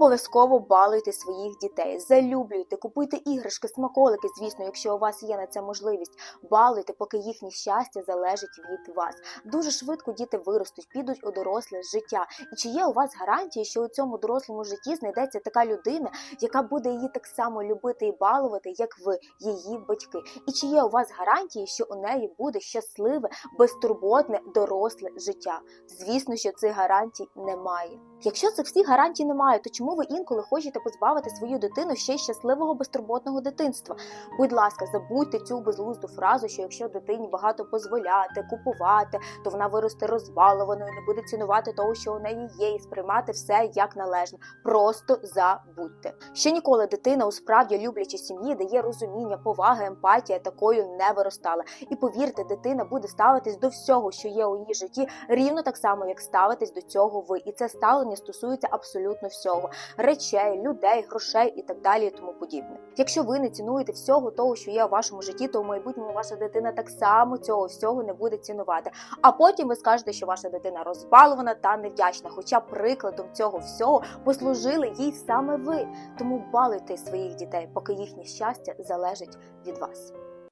Обов'язково балуйте своїх дітей, залюблюйте, купуйте іграшки, смаколики, звісно, якщо у вас є на це можливість. Балуйте, поки їхнє щастя залежить від вас. Дуже швидко діти виростуть, підуть у доросле життя. І чи є у вас гарантії, що у цьому дорослому житті знайдеться така людина, яка буде її так само любити і балувати, як ви, її батьки? І чи є у вас гарантії, що у неї буде щасливе, безтурботне доросле життя? Звісно, що цих гарантій немає. Якщо цих всіх гарантій немає, то чому ви інколи хочете позбавити свою дитину ще щасливого безтурботного дитинства? Будь ласка, забудьте цю безглузду фразу, що якщо дитині багато дозволяти, купувати, то вона виросте розбалованою, не буде цінувати того, що у неї є, і сприймати все як належне. Просто забудьте. Ще ніколи дитина у справді люблячій сім'ї, де є розуміння, повага, емпатія, такою не виростала. І повірте, дитина буде ставитись до всього, що є у її житті, рівно так само, як ставитись до цього ви. І це ставлення стосується абсолютно всього речей, людей, грошей і так далі, і тому подібне. Якщо ви не цінуєте всього того, що є у вашому житті, то в майбутньому ваша дитина так само цього всього не буде цінувати. А потім ви скажете, що ваша дитина розбалована та невдячна. Хоча прикладом цього всього послужили їй саме ви. Тому балуйте своїх дітей, поки їхнє щастя залежить від вас.